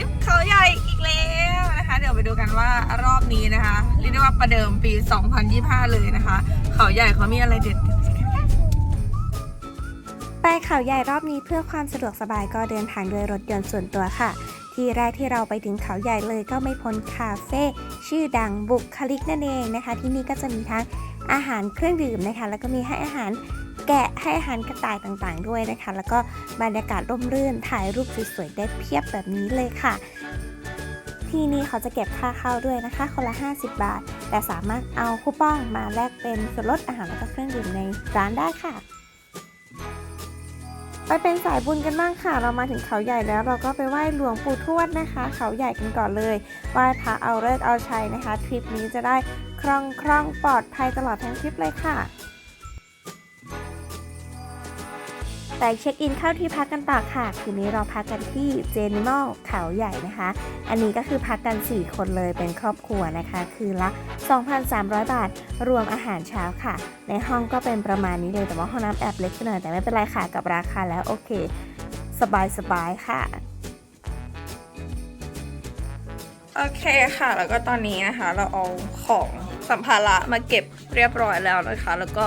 ิปเขาใหญ่อีกแล้วนะคะ เดี๋ยวไปดูกันว่ารอบนี้นะคะเรียกได้ว่าประเดิมปี 2025 เลยนะคะ เขาใหญ่เขามีอะไรเด็ดไปเขาใหญ่รอบนี้เพื่อความสะดวกสบายก็เดินทางด้วยรถยนต์ส่วนตัวค่ะ ที่แรกที่เราไปถึงเขาใหญ่เลยก็ไม่พ้นคาเฟ่ชื่อดังบุคลิกนั่นเองนะคะ ที่นี่ก็จะมีทั้งอาหารเครื่องดื่มนะคะ แล้วก็มีให้อาหารแกะ ให้อาหารกระต่ายต่างๆ ด้วยนะคะ แล้วก็บรรยากาศร่มรื่นถ่ายรูปสวยๆได้เพียบแบบนี้เลยค่ะ ที่นี่เขาจะเก็บค่าเข้าด้วยนะคะ คนละ 50 บาท แต่สามารถเอาคูปองมาแลกเป็นส่วนลดอาหารแล้วก็เครื่องดื่มในร้านได้ค่ะไปเป็นสายบุญกันบ้างค่ะ เรามาถึงเขาใหญ่แล้วเราก็ไปไหว้หลวงปู่ทวดนะคะ เขาใหญ่กันก่อนเลยไหว้พระเอาเลิกเอาชัยนะคะ ทริปนี้จะได้คล่องคล่องปลอดภัยตลอดทั้งทริปเลยค่ะ ไปเช็คอินเข้าที่พักกันต่อค่ะ คืนนี้เราพักกันที่เจนิมอลเขาใหญ่นะคะ อันนี้ก็คือพักกัน 4 คนเลยเป็นครอบครัวนะคะ คือละ 2,300 บาท รวมอาหารเช้าค่ะ ในห้องก็เป็นประมาณนี้เลยแต่ว่าห้องน้ำแอบเล็กไปหน่อยแต่ไม่เป็นไรค่ะกับราคาแล้วโอเค สบายสบายๆค่ะโอเคค่ะ แล้วก็ตอนนี้นะคะ เราเอาของสัมภาระมาเก็บเรียบร้อยแล้วนะคะ แล้วก็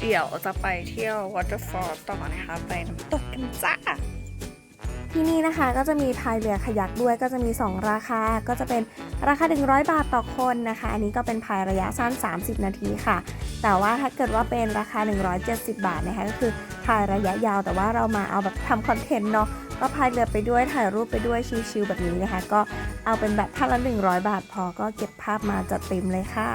เดี๋ยวจะไปเที่ยว waterfall ต่อนะคะ ไปน้ำตกกันจ้าที่นี่นะคะก็จะมีพายเรือขยักด้วยก็จะมี 2 ราคา ก็จะเป็นราคา 100 บาทต่อคนนะคะ อันนี้ก็เป็นพายระยะสั้น 30 นาทีค่ะ แต่ว่าถ้าเกิดว่าเป็นราคา 170 บาทนะคะก็คือพายระยะยาวแต่ว่าเรามาเอาแบบทำคอนเทนต์เนาะก็พายเรือไปด้วยถ่ายรูปไปด้วยชิลๆแบบนี้นะคะ ก็เอาเป็นแบบท่านละ100 บาทพอก็เก็บภาพมาจัดเต็มเลยค่ะ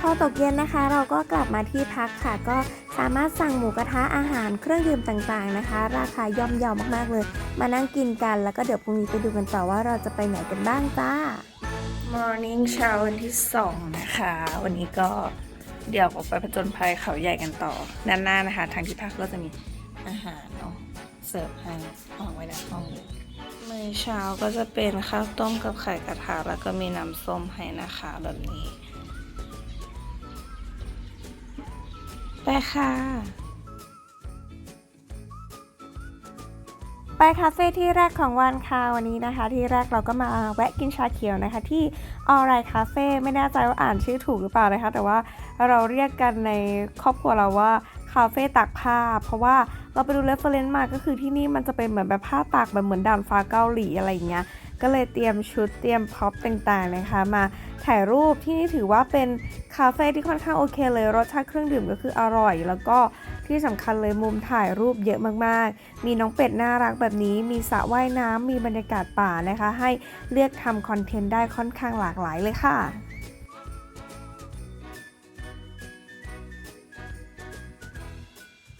พอตกเย็นนะคะ เราก็กลับมาที่พักค่ะ ก็สามารถสั่งหมูกระทะอาหารเครื่องดื่มต่างๆนะคะ ราคาย่อมเยาวมากๆเลย มานั่งกินกันแล้วก็เดี๋ยวพรุ่งนี้ไปดูกันต่อว่าเราจะไปไหนกันบ้างจ้า Morning เช้าวันที่ 2 นะคะ วันนี้ก็เดี๋ยวออกไปผจญภัยเขาใหญ่กันต่อด้านหน้านะคะ ทางที่พักก็จะมีอาหารเนาะเสิร์ฟให้วางไว้ในห้องเลยมื้อเช้าก็จะเป็นข้าวต้มกับไข่กระทะแล้วก็มีน้ำส้มให้นะคะแบบนี้ ไปค่ะ ไปคาเฟ่ที่แรกของวันค่ะวันนี้นะคะ ที่แรกเราก็มาแวะกินชาเขียวนะคะ ที่ All Right Cafe ไม่แน่ใจว่าอ่านชื่อถูกหรือเปล่านะคะ แต่ว่าเราเรียกกันในครอบครัวเราว่าคาเฟ่ตากผ้า เพราะว่าเราไปดูเรฟเฟรนซ์มาก็คือที่นี่มันจะเป็นเหมือนแบบผ้าตากแบบเหมือนด่านฟ้าเกาหลีอะไรอย่างเงี้ย ก็เลยเตรียมชุดเตรียมพ็อปต่างๆนะคะ มาถ่ายรูปที่นี่ถือว่าเป็นคาเฟ่ที่ค่อนข้างโอเคเลยรสชาติเครื่องดื่มก็คืออร่อย แล้วก็ที่สำคัญเลยมุมถ่ายรูปเยอะมากๆ มีน้องเป็ดน่ารักแบบนี้ มีสระว่ายน้ำมีบรรยากาศป่านะคะ ให้เลือกทำคอนเทนต์ได้ค่อนข้างหลากหลายเลยค่ะ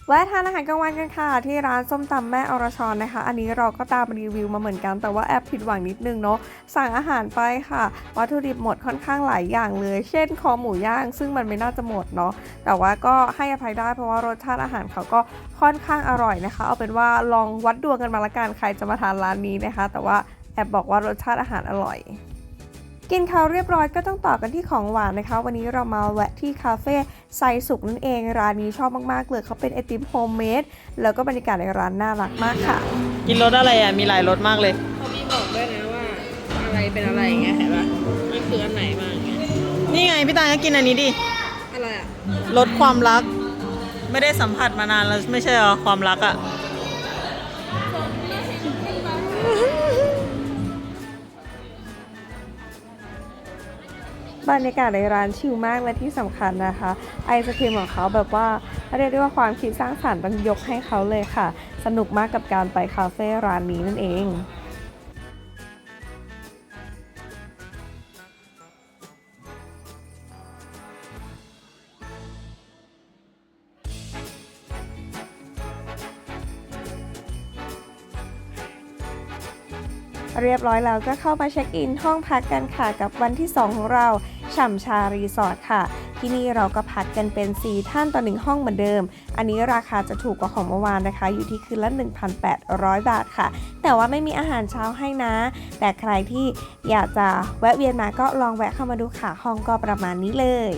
แวะทานอาหารกลางวันกันค่ะ ที่ร้านส้มตำแม่อรชรนะคะ อันนี้เราก็ตามรีวิวมาเหมือนกัน แต่ว่าแอบผิดหวังนิดนึงเนาะสั่งอาหารไปค่ะวัตถุดิบหมดค่อนข้างหลายอย่างเลย เช่นคอหมูย่าง ซึ่งมันไม่น่าจะหมดเนาะแต่ว่าก็ให้อภัยได้เพราะว่ารสชาติอาหารเขาก็ค่อนข้างอร่อยนะคะ เอาเป็นว่าลองวัดดวงกันมาละกันใครจะมาทานร้านนี้นะคะ แต่ว่าแอบบอกว่ารสชาติอาหารอร่อย กินข้าวเรียบร้อยก็ต้องต่อกันที่ของหวานนะคะ วันนี้เรามาแวะที่คาเฟ่ไซสุกนั่นเอง ร้านนี้ชอบมากๆเลยเขาเป็นไอติมโฮมเมดแล้วก็บรรยากาศในร้านน่ารักมากค่ะ กินรสอะไรอะ มีหลายรสมากเลย เขามีบอกด้วยนะว่า อะไรเป็นอะไรอย่างเงี้ยเห็นปะมันคืออันไหนมาอย่างเงี้ยนี่ไงพี่ตาลก็กินอันนี้ดิอะไรอะ รสความรัก ไม่ได้สัมผัสมานานแล้วไม่ใช่เหรอความรักอะ บรรยากาศในร้านชิลมากและที่สำคัญนะคะ ไอศครีมของเขาแบบว่าเรียกได้ว่าความคิดสร้างสรรค์ต้องยกให้เขาเลยค่ะ สนุกมากกับการไปคาเฟ่ร้านนี้นั่นเองเรียบร้อยแล้วก็เข้ามาเช็คอินห้องพักกันค่ะกับวันที่ 2 ของเรา ฉ่ำชารีสอร์ทค่ะ ที่นี่เราก็พักกันเป็น 4 ท่านต่อ 1 ห้องเหมือนเดิม อันนี้ราคาจะถูกกว่าของเมื่อวานนะคะ อยู่ที่คืนละ 1,800 บาทค่ะ แต่ว่าไม่มีอาหารเช้าให้นะ แต่ใครที่อยากจะแวะเวียนมาก็ลองแวะเข้ามาดูค่ะ ห้องก็ประมาณนี้เลย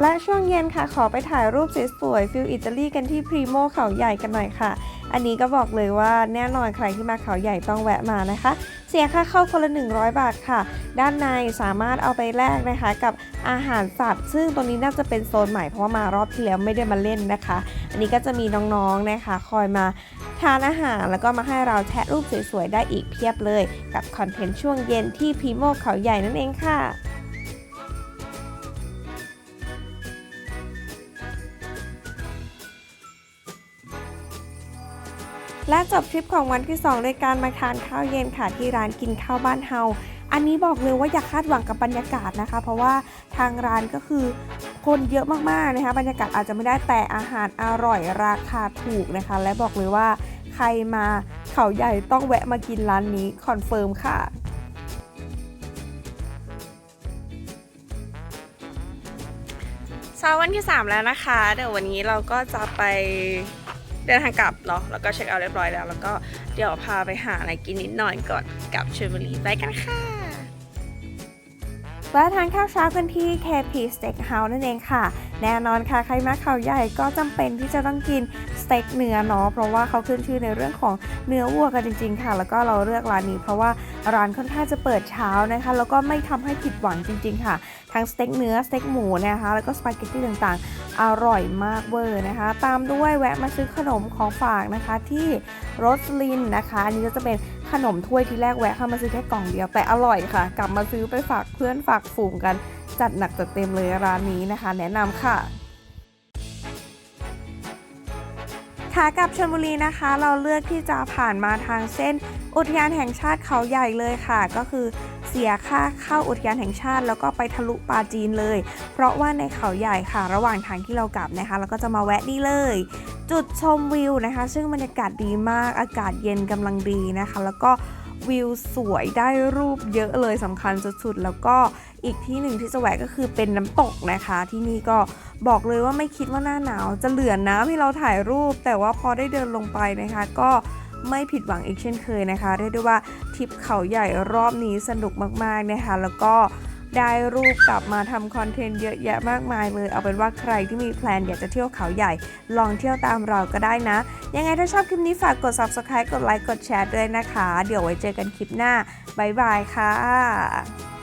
และช่วงเย็นค่ะขอไปถ่ายรูปสวยๆฟิลอิตาลีกันที่พรีโมเขาใหญ่กันหน่อยค่ะ อันนี้ก็บอกเลยว่าแน่นอนใครที่มาเขาใหญ่ต้องแวะมานะคะ เสียค่าเข้าคนละ 100 บาทค่ะ ด้านในสามารถเอาไปแลกนะคะ กับอาหารสัตว์ ซึ่งตรงนี้น่าจะเป็นโซนใหม่เพราะว่ามารอบที่แล้วไม่ได้มาเล่นนะคะ อันนี้ก็จะมีน้องๆนะคะ คอยมาทานอาหารแล้วก็มาให้เราแชะรูปสวยๆได้อีกเพียบเลย กับคอนเทนต์ช่วงเย็นที่พีโมเขาใหญ่นั่นเองค่ะ และจบทริปของวันที่2ด้วยการมาทานข้าวเย็นค่ะที่ร้านกินข้าวบ้านเฮา อันนี้บอกเลยว่าอย่าคาดหวังกับบรรยากาศนะคะ เพราะว่าทางร้านก็คือคนเยอะมากๆนะคะ บรรยากาศอาจจะไม่ได้แต่อาหารอร่อยราคาถูกนะคะ และบอกเลยว่าใครมาเขาใหญ่ต้องแวะมากินร้านนี้คอนเฟิร์มค่ะเช้าวันที่ 3 แล้วนะคะ เดี๋ยววันนี้เราก็จะไป เดินทางกลับเนาะแล้วก็เช็คเอาท์เรียบร้อยแล้ว แล้วก็เดี๋ยวพาไปหาอะไรกินนิดหน่อยก่อนกับชลบุรีไปกันค่ะ แวะทานข้าวเช้ากันที่ KP Steakhouse นั่นเองค่ะ แน่นอนค่ะ ใครมาเขาใหญ่ก็จำเป็นที่จะต้องกินสเต็กเนื้อเนาะเพราะว่าเขาขึ้นชื่อในเรื่องของเนื้อวัวกันจริง ๆ ค่ะ แล้วก็เราเลือกร้านนี้ เพราะว่าร้านค่อนข้างจะเปิดเช้านะคะ แล้วก็ไม่ทำให้ผิดหวังจริง ๆ ค่ะ ทั้งสเต็กเนื้อสเต็กหมูนะคะ แล้วก็สปาเกตตี้ต่างๆ อร่อยมากเวอร์นะคะ ตามด้วยแวะมาซื้อขนมของฝากนะคะที่โรสลินนะคะ อันนี้ก็จะเป็น ขนมถ้วยที่แรกแวะเข้ามาซื้อแค่กล่องเดียวแต่อร่อยค่ะ กลับมาซื้อไปฝากเพื่อนฝากฝูงกัน จัดหนักจัดเต็มเลยร้านนี้นะคะ แนะนำค่ะขากลับชลบุรีนะคะ เราเลือกที่จะผ่านมาทางเส้น อุทยานแห่งชาติเขาใหญ่เลยค่ะ ก็คือ เสียค่าเข้าอุทยานแห่งชาติ แล้วก็ไปทะลุปาจีนเลย เพราะว่าในเขาใหญ่ค่ะ ระหว่างทางที่เรากลับนะคะ เราก็จะมาแวะนี่เลย จุดชมวิวนะคะ ซึ่งบรรยากาศดีมากอากาศเย็นกำลังดีนะคะ แล้วก็วิวสวยได้รูปเยอะเลยสำคัญสุดๆ แล้วก็อีกที่หนึ่งที่จะแวะก็คือเป็นน้ำตกนะคะ ที่นี่ก็บอกเลยว่าไม่คิดว่าหน้าหนาว จะเหลือน้ำให้เราถ่ายรูป แต่ว่าพอได้เดินลงไปนะคะ ก็ ไม่ผิดหวังอีกเช่นเคยนะคะ เรียกได้ว่าทริปเขาใหญ่รอบนี้สนุกมากๆนะคะ แล้วก็ได้รูปกลับมาทำคอนเทนต์เยอะแยะมากมายเลย เอาเป็นว่าใครที่มีแพลนอยากจะเที่ยวเขาใหญ่ ลองเที่ยวตามเราก็ได้นะ ยังไงถ้าชอบคลิปนี้ฝากกด subscribe กดไลค์กดแชร์ด้วยนะคะ เดี๋ยวไว้เจอกันคลิปหน้า บ๊ายบายค่ะ